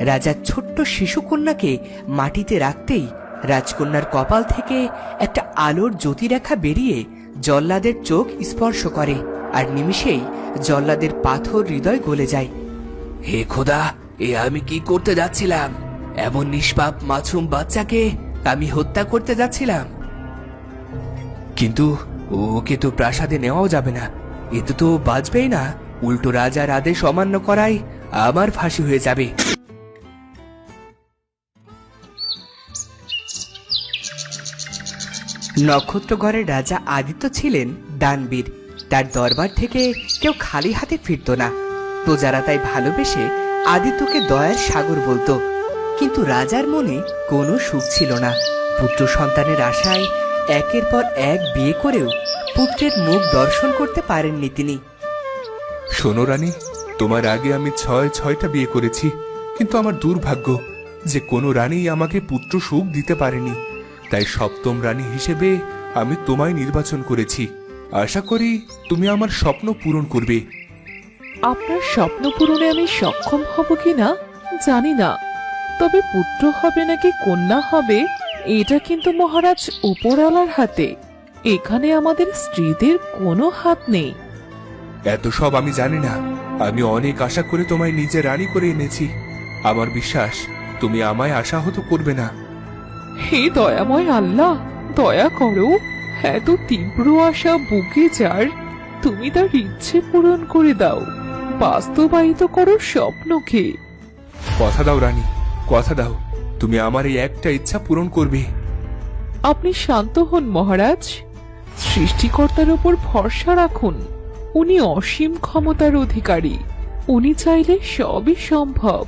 রাজার ছোট্ট শিশুকন্যাকে মাটিতে রাখতেই রাজকন্যার কপাল থেকে একটা আলোর জ্যোতিরেখা বেরিয়ে জল্লাদের চোখ স্পর্শ করে, আর নিমিষেই জল্লাদের পাথর হৃদয় গলে যায়। হে খোদা, এ আমি কি করতে যাচ্ছিলাম? এমন নিষ্পাপ মাছুম বাচ্চাকে আমি হত্যা করতে যাচ্ছিলাম। কিন্তু ওকে তো প্রাসাদে নেওয়াও যাবে না। এতে তো বাঁচবেই না। উল্টো রাজার আদেশ অমান্য করায় আমার ফাঁসি হয়ে যাবে। নক্ষত্রগড়ের রাজা আদিত্য ছিলেন দানবীর। তার দরবার থেকে কেউ খালি হাতে ফিরত না। প্রজারা তাই ভালোবেসে আদিত্যকে দয়ার সাগর বলতো। কিন্তু রাজার মনে কোনো সুখ ছিল না। পুত্র সন্তানের আশায় একের পর এক বিয়ে করেও পুত্রের মুখ দর্শন করতে পারেননি তিনি। শোনো রানী, তোমার আগে আমি ছয় ছয়টা বিয়ে করেছি, কিন্তু আমার দুর্ভাগ্য যে কোনো রানী আমাকে পুত্র সুখ দিতে পারেনি। তাই সপ্তম রানী হিসেবে আমি তোমায় নির্বাচন করেছি। আশা করি তুমি আমার স্বপ্ন পূরণ করবে। আপনার স্বপ্ন পূরণে আমি সক্ষম হব কিনা জানি না। তবে পুত্র হবে নাকি কন্যা হবে এটা কিন্তু মহারাজ উপরওয়ালার হাতে। এখানে আমাদের স্ত্রীদের কোনো হাত নেই। এত সব আমি জানি না। আমি অনেক আশা করে তোমায় নিজে রানী করে এনেছি। আমার বিশ্বাস তুমি আমায় আশাহত করবে না। হে দয়াময় আল্লাহ দয়া করো। এত তীব্র আশা বুকে যার তুমি তার ইচ্ছে পূরণ করে দাও। বাস্তবায়িত করো স্বপ্নকে। কথা দাও রানী কথা দাও। তুমি আমার এই একটা ইচ্ছা পূরণ করবে। আপনি শান্ত হন মহারাজ। সৃষ্টিকর্তার উপর ভরসা রাখুন। উনি অসীম ক্ষমতার অধিকারী। উনি চাইলে সবই সম্ভব।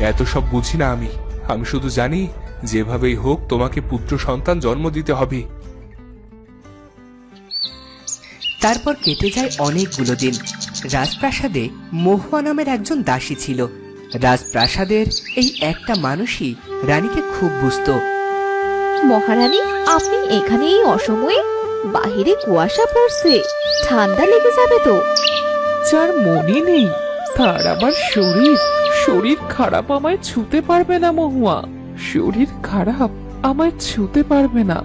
এত সব বুঝি না আমি। আমি শুধু জানি যেভাবেই হোক তোমাকে পুত্র সন্তান জন্ম দিতে হবে। তারপর কেটে যায় অনেকগুলো দিন। রাজপ্রাসাদে মহুয়া নামের একজন দাসী ছিল। রাজপ্রাসাদের এই একটা মানুষই রানীকে খুব বুঝতো। মহারানী আপনি এখানে এই অসময়ে বাহিরে কুয়াশা পড়ছে ঠান্ডা লেগে যাবে তো। যার মনে নেই তার আবার শরীর। শরীর খারাপ আমায় ছুতে পারবে না মহুয়া। শরীর খারাপ আমায় ছুতে পারবে না।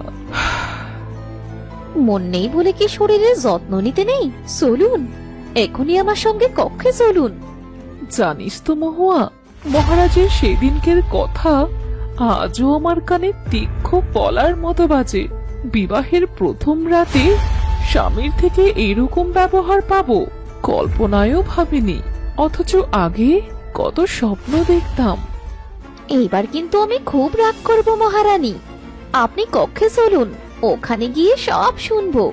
মন নেই বলে কি শরীরের যত্ন নিতে নেই? চলুন এখনই আমার সঙ্গে কক্ষে চলুন। জানিস তো মহুয়া মহারাজের সেদিনকের কথা আজও আমার কানে তীক্ষ্ণ পলার মতো বাজে। বিবাহের প্রথম রাতে স্বামীর থেকে এরকম ব্যবহার পাবো কল্পনায়ও ভাবিনি। অথচ আগে কত স্বপ্ন দেখতাম। এইবার কিন্তু আমি খুব রাগ করব, মহারানী। আপনি কক্ষে চলুন, ওখানে গিয়ে সব শুনব।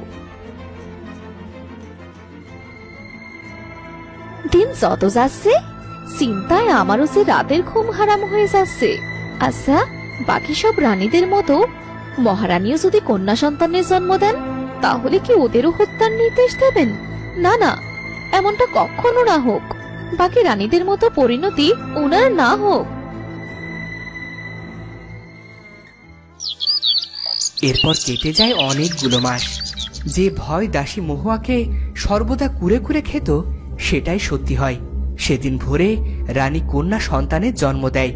দিন যত যাচ্ছে, চিন্তায় আমারও যে রাতের ঘুম হারাম হয়ে যাচ্ছে। আচ্ছা বাকি সব রানীদের মতো, মহারানীও যদি কন্যা সন্তানের জন্ম দেন, তাহলে কি ওদেরও হত্যার নির্দেশ দেবেন? না না, এমনটা কখনো না হোক। বাকি রানীদের মতো পরিণতি ওনার না হোক। এরপর কেটে যায় অনেকগুলো মাস। যে ভয় দাসী মহুয়াকে সর্বদা কুরে কুরে খেত সেটাই সত্যি হয়। সেদিন ভোরে রানী কন্যা সন্তানের জন্ম দেয়।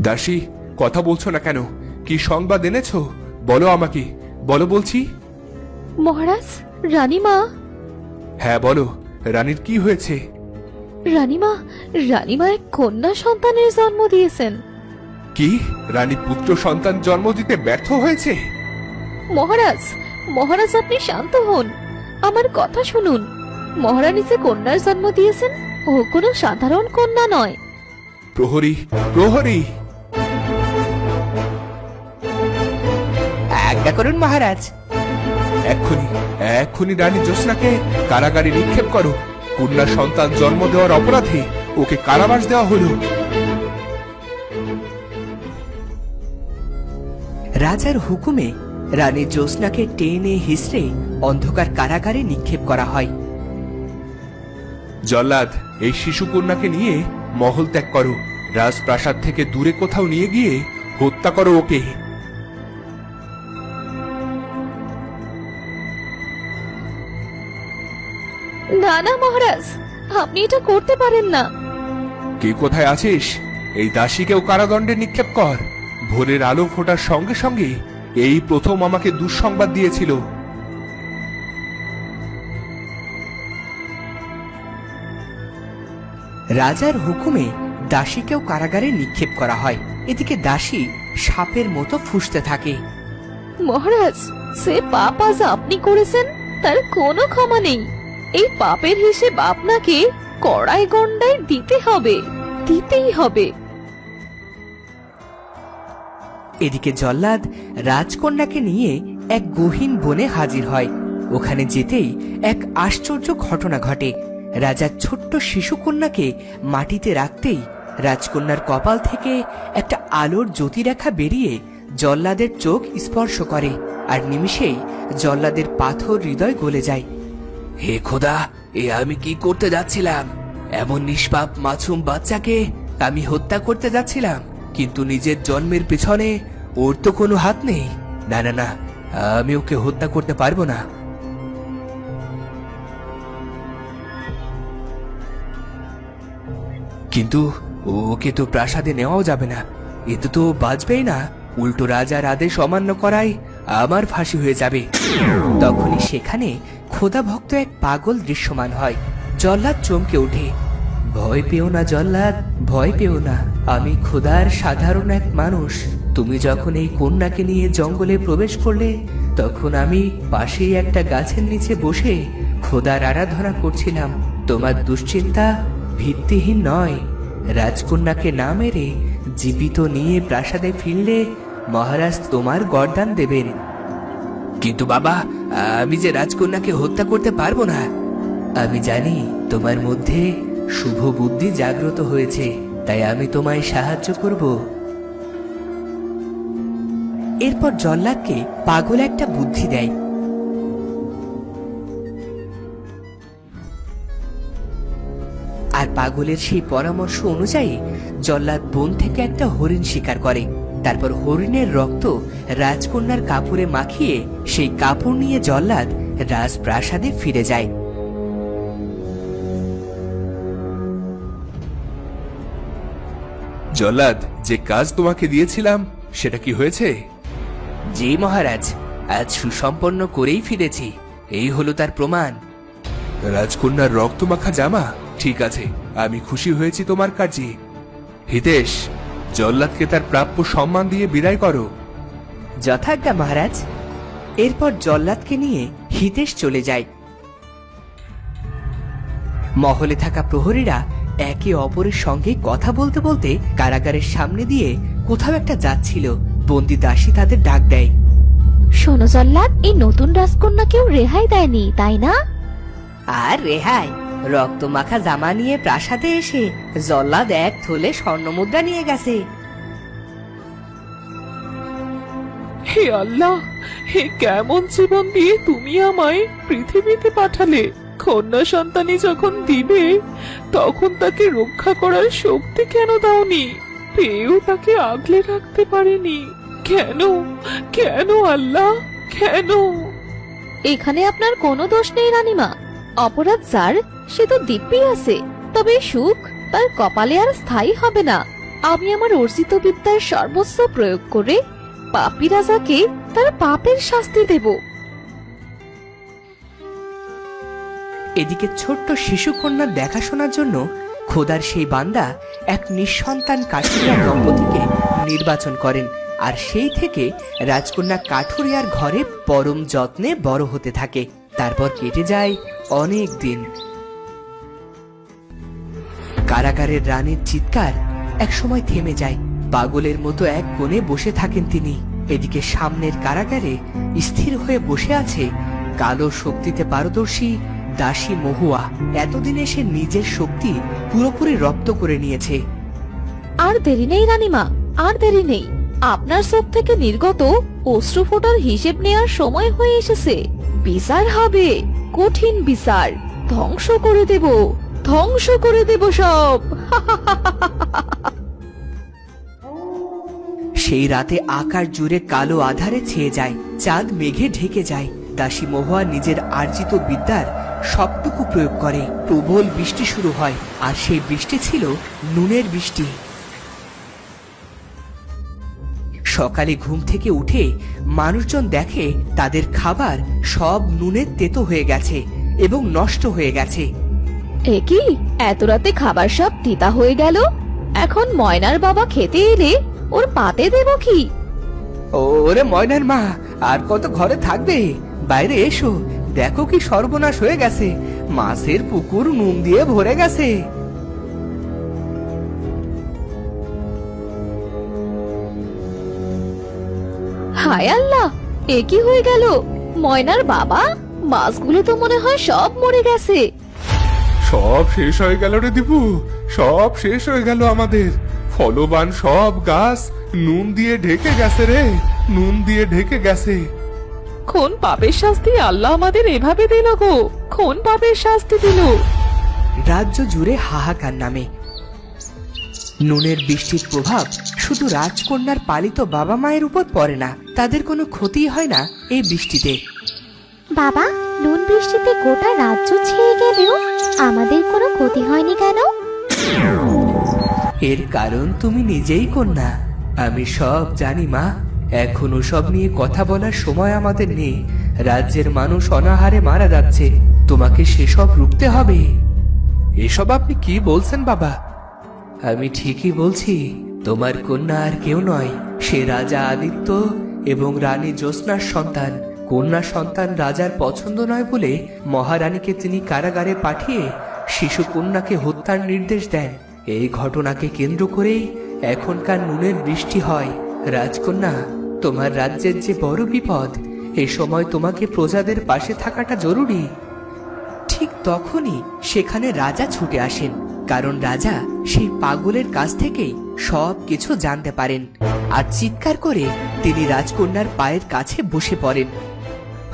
দাসী কথা বলছো না কেন? কি সংবাদ এনেছ? বলো আমাকে। বলো বলছি। মহারাজ রানীমা? হ্যাঁ বলো। রানীর কি হয়েছে? রানীমা রানীমা এক কন্যা সন্তানের জন্ম দিয়েছেন। কি? রানী পুত্র সন্তান জন্ম দিতে ব্যর্থ হয়েছে? মহারাজ মহারাজ আপনি শান্ত হন। আমার কথা শুনুন। মহারানী যে কন্যার জন্ম দিয়েছেন ও কোনো সাধারণ কন্যা নয়। প্রহরী প্রহরী! আজ্ঞা করুন মহারাজ। এক্ষুনি এক্ষুনি রানী জ্যোৎস্নাকে কারাগারে নিক্ষেপ করো। কন্যা সন্তান জন্ম দেওয়ার অপরাধে ওকে কারাবাস দেওয়া হলো। রাজার হুকুমে রানী জ্যোৎস্নাকে টেনে হিসড়ে অন্ধকার কারাগারে নিক্ষেপ করা হয়। জল্লাদ এই শিশু কন্যাকে নিয়ে মহল ত্যাগ করো। রাজপ্রাসাদ থেকে দূরে কোথাও নিয়ে গিয়ে হত্যা করো ওকে। না না মহারাজ। আপনি এটা করতে পারেন না। কে কোথায় আছিস? এই দাসীকেও কারাদণ্ডে নিক্ষেপ কর। ভোরের আলো ফোটার সঙ্গে সঙ্গে এই প্রথম আমাকে দুঃসংবাদ দিয়েছিল। রাজার হুকুমে দাসীকেও কারাগারে নিক্ষেপ করা হয়। এদিকে দাসী সাপের মতো ফুঁসতে থাকে। মহারাজ সে পাপ আজ আপনি করেছেন তার কোনো ক্ষমা নেই। এই পাপের হিসেব আপনাকে কড়াই গন্ডায় দিতে হবে, দিতেই হবে। এদিকে জল্লাদ রাজকন্যাকে নিয়ে এক গহীন বনে হাজির হয়। ওখানে যেতেই এক আশ্চর্য ঘটনা ঘটে। রাজার ছোট্ট শিশুকন্যাকে মাটিতে রাখতেই রাজকন্যার কপাল থেকে একটা আলোর জ্যোতিরেখা বেরিয়ে জল্লাদের চোখ স্পর্শ করে, আর নিমিষেই জল্লাদের পাথর হৃদয় গলে যায়। হে খোদা, এ আমি কি করতে যাচ্ছিলাম? এমন নিষ্পাপ মাছুম বাচ্চাকে আমি হত্যা করতে যাচ্ছিলাম, কিন্তু নিজের জন্মের পেছনে ওর তো কোনো হাত নেই। না না না, আমি ওকে হত্যা করতে পারব না। কিন্তু ওকে তো প্রাসাদে নেওয়াও যাবে না, এতে তো বাঁচবেই না। উল্টো রাজার আদেশ অমান্য করায় আমার ফাঁসি হয়ে যাবে। তখনই সেখানে খোদা ভক্ত এক পাগল দৃশ্যমান হয়। জল্লাদ চমকে ওঠে। ভয় পেও না, জল্লাদ, ভয় পেও না। আমি খোদার সাধারণ এক মানুষ। তুমি যখন এই কন্যাকে নিয়ে জঙ্গলে প্রবেশ করলে, তখন আমি পাশেই একটা গাছের নিচে বসে খোদার আরাধনা করছিলাম। তোমার দুশ্চিন্তা ভিত্তিহীন নয়। রাজকন্যাকে না মেরে জীবিত নিয়ে প্রাসাদে ফিরলে মহারাজ তোমার গরদান দেবেন। কিন্তু বাবা আমি যে রাজকন্যাকে হত্যা করতে পারব না। আমি জানি তোমার মধ্যে শুভ বুদ্ধি জাগ্রত হয়েছে তাই আমি তোমায় সাহায্য করব। এরপর জল্লাদকে পাগল একটা বুদ্ধি দেয়। আর পাগলের সেই পরামর্শ অনুযায়ী জল্লাদ বন থেকে একটা হরিণ শিকার করে। তারপর হরিণের রক্ত রাজকন্যার কাপড়ে মাখিয়ে সেই কাপড় নিয়ে জল্লাদ রাজপ্রাসাদে ফিরে যায়। জল্লাদ যে কাজ তোমাকে দিয়েছিলাম সেটা কি হয়েছে? জি মহারাজ আজ সুসম্পন্ন করেই ফিরেছি। এই হলো তার প্রমাণ। রাজকন্যার রক্তমাখা জামা? ঠিক আছে আমি খুশি হয়েছি তোমার কাজে হিতেশ জল্লাদকে তার প্রাপ্য সম্মান দিয়ে বিদায় করো। যথাজ্ঞা মহারাজ। এরপর জল্লাদকে নিয়ে হিতেশ চলে যায়। মহলে থাকা প্রহরীরা একে অপরের সঙ্গে কথা বলতে বলতে কারাগারের সামনে দিয়ে কোথাও একটা যাচ্ছিল। বন্দি দাসী তাদের ডাক দেয়। শোনো জল্লাদ এই নতুন রাজকন্যাকেও রেহাই দেয়নি তাই না? আর রেহাই? রক্ত মাখা জামা নিয়ে প্রাসাদে এসে জল্লাদ এক থলে স্বর্ণমুদ্রা নিয়ে গেছে। হে আল্লাহ হে কেমন জীবন দিয়ে তুমি আমায় পৃথিবীতে পাঠালে? কন্যা সন্তানই যখন দিবে তখন তাকে রক্ষা করার শক্তি কেন দাওনি? পেয়েও তাকে আগলে রাখতে পারেনি। কেন? কেন আল্লাহ? কেন? এখানে আপনার কোনো দোষ নেই রানীমা। অপরাধ যার সে তো দিব্যি আছে, তবে সুখ তার কপালে আর স্থায়ী হবে না। আমি আমার অর্জিত বিদ্যার সর্বোচ্চ প্রয়োগ করে পাপি রাজাকে তার পাপের শাস্তি দেব। এদিকে ছোট্ট শিশুকন্যার দেখাশোনার জন্য খোদার সেই বান্দা এক নিঃসন্তান কাঠুরিয়া দম্পতিকে নির্বাচন করেন আর সেই থেকে রাজকন্যা কাঠুরিয়ার ঘরে পরম যত্নে বড় হতে থাকে। তারপর কেটে যায় অনেক দিন। কারাগারের রানীর চিৎকার একসময় থেমে যায়। পাগলের মতো এক কোণে বসে থাকেন তিনি। এদিকে সামনের কারাগারে স্থির হয়ে বসে আছে কালো শক্তিতে পারদর্শী দাসী মহুয়া। এতদিনে সে নিজের শক্তি পুরোপুরি রপ্ত করে নিয়েছে। আর দেরি নেই, রানীমা, আর দেরি নেই। আপনার চোখ থেকে নির্গত অশ্রু ফোটার হিসেব নেয়ার সময় হয়ে এসেছে। বিচার হবে, কঠিন বিচার। ধ্বংস করে দেব। ধ্বংস করে দেব সব। সেই রাতে আকার জুড়ে কালো আধারে ছেয়ে যায়, চাঁদ মেঘে ঢেকে যায়। দাসী মহুয়া নিজের আর্জিত বিদ্যার সবটুকু প্রয়োগ করে। প্রবল বৃষ্টি শুরু হয়, আর সেই বৃষ্টি ছিল নুনের বৃষ্টি। সকালে ঘুম থেকে উঠে মানুষজন দেখে তাদের খাবার সব নুনের তেতো হয়ে গেছে এবং নষ্ট হয়ে গেছে। এ কি? এত রাতে খাবার সব তিতা হয়ে গেল। এখন ময়নার বাবা খেতে এলে ওর পাতে দেব কি? ওরে ময়নার মা আর কত ঘরে থাকবে? বাইরে এসো দেখো কি সর্বনাশ হয়ে গেছে। মাছের পুকুর নুন দিয়ে ভরে গেছে। হায় আল্লাহ এ কি হয়ে গেল? ময়নার বাবা মাছগুলো তো মনে হয় সব মরে গেছে। সব শেষ হয়ে গেল রে দীপু। সব শেষ হয়ে গেল আমাদের। ফলবান সব গাছ নুন দিয়ে ঢেকে গেছে রে। নুন দিয়ে ঢেকে গেছে। কোন পাপের শাস্তি আল্লাহ আমাদের এভাবে দিল গো। কোন পাপের শাস্তি দিল। রাজ্য জুড়ে হাহাকার নামে। নুনের বৃষ্টির প্রভাব শুধু রাজকন্যার পালিত বাবা মায়ের উপর পড়ে না। তাদের কোনো ক্ষতি হয় না এই বৃষ্টিতে। বাবা, নুন বৃষ্টিতে গোটা রাজ্য ছেয়ে গেলেও আমাদের কোনো ক্ষতি হয়নি কেন? এর কারণ তুমি নিজেই কন্যা। আমি সব জানি, মা। এখনও সব নিয়ে কথা বলার সময় আমাদের নেই। রাজ্যের মানুষ অনাহারে মারা যাচ্ছে। তোমাকে সেসব রুখতে হবে। এসব আপনি কি বলছেন, বাবা? আমি ঠিকই বলছি, তোমার কন্যা আর কেউ নয়। সে রাজা আদিত্য এবং রানী জ্যোৎস্নার সন্তান। কন্যা সন্তান রাজার পছন্দ নয় বলে মহারানীকে তিনি কারাগারে পাঠিয়ে শিশু কন্যাকে হত্যার নির্দেশ দেন। এই ঘটনাকে কেন্দ্র করেই এখনকার নুনের বৃষ্টি হয়। রাজকন্যা, তোমার রাজ্যের যে বড় বিপদ, এ সময় তোমাকে প্রজাদের পাশে থাকাটা জরুরি। ঠিক তখনই সেখানে রাজা ছুটে আসেন, কারণ রাজা সেই পাগলের কাছ থেকেই সব কিছু জানতে পারেন। আর চিৎকার করে তিনি রাজকন্যার পায়ের কাছে বসে পড়েন।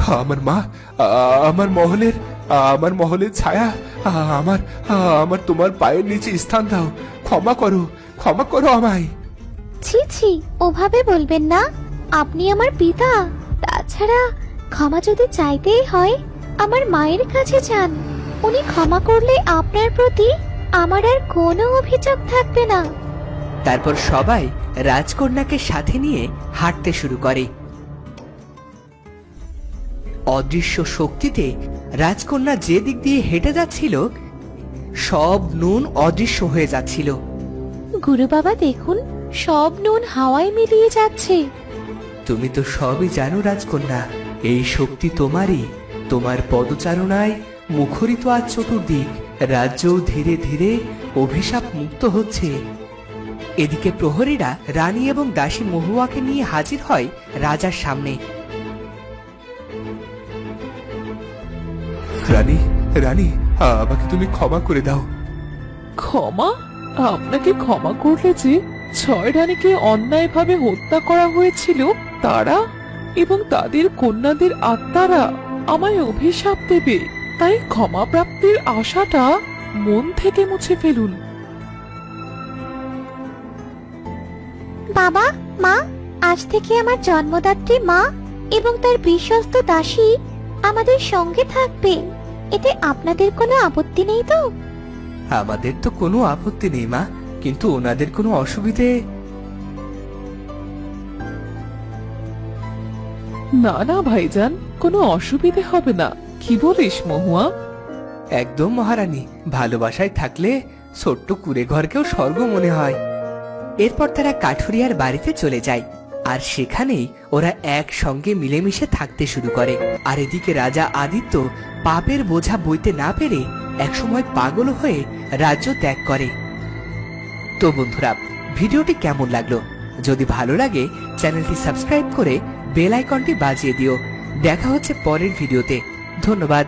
আমার মা আমার মহলের আমার মহলের ছায়া আ- আমার আমার তোমার পায়ের নিচে স্থান দাও। ক্ষমা করো ক্ষমা করো আমায়। ছি ছি ওভাবে বলবেন না। আপনি আমার পিতা। তাছাড়া ক্ষমা যদি চাইতেই হয় আমার মায়ের কাছে যান। উনি ক্ষমা করলে আপনার প্রতি আমার আর কোনো অভিযোগ থাকবে না। তারপর সবাই রাজকন্যাকে সাথে নিয়ে হাঁটতে শুরু করে। অদৃশ্য শক্তিতে রাজকন্যা যে দিক দিয়ে হেঁটে যাচ্ছিল সব নুন অদৃশ্য হয়ে যাচ্ছিল। গুরু বাবা দেখুন সব নুন হাওয়ায় মিলিয়ে যাচ্ছে। তুমি তো সবই জানো রাজকন্যা এই শক্তি তোমারই। তোমার পদচারণায় মুখরিত আজ চতুর্দিক রাজ্যও ধীরে ধীরে অভিশাপ মুক্ত হচ্ছে। এদিকে প্রহরীরা রানী এবং দাসী মহুয়াকে নিয়ে হাজির হয় রাজার সামনে। রানী রানী আমাকে তুমি ক্ষমা করে দাও। ক্ষমা? আপনাকে ক্ষমা করলে যে ছয় রানীকে অন্যায়ভাবে হত্যা করা হয়েছিল তারা এবং তাদের কন্যাদের আত্মারা আমায় অভিশাপ দেবে। তাই ক্ষমা প্রাপ্তির আশাটা মন থেকে মুছে ফেলুন। বাবা মা আজ থেকে আমার জন্মদাত্রী মা এবং তার বিশ্বস্ত দাসী আমাদের সঙ্গে থাকবে এতে আপনাদের কোনো আপত্তি নেই তো? আমাদের তো কোনো আপত্তি নেই মা। কিন্তু ওনাদের কোনো অসুবিধে? না না ভাইজান কোনো অসুবিধে হবে না। কি বলিস মহুয়া? একদম মহারানী। ভালোবাসায় থাকলে ছোট্ট কুড়ে ঘরকেও স্বর্গ মনে হয়। এরপর তারা কাঠুরিয়ার বাড়িতে চলে যায়। আর সেখানেই ওরা একসঙ্গে মিলেমিশে থাকতে শুরু করে। আর এদিকে রাজা আদিত্য পাপের বোঝা বইতে না পেরে একসময় পাগল হয়ে রাজ্য ত্যাগ করে। তো বন্ধুরা, ভিডিওটি কেমন লাগল? যদি ভালো লাগে, চ্যানেলটি সাবস্ক্রাইব করে বেল আইকনটি বাজিয়ে দিও। দেখা হচ্ছে পরের ভিডিওতে। ধন্যবাদ।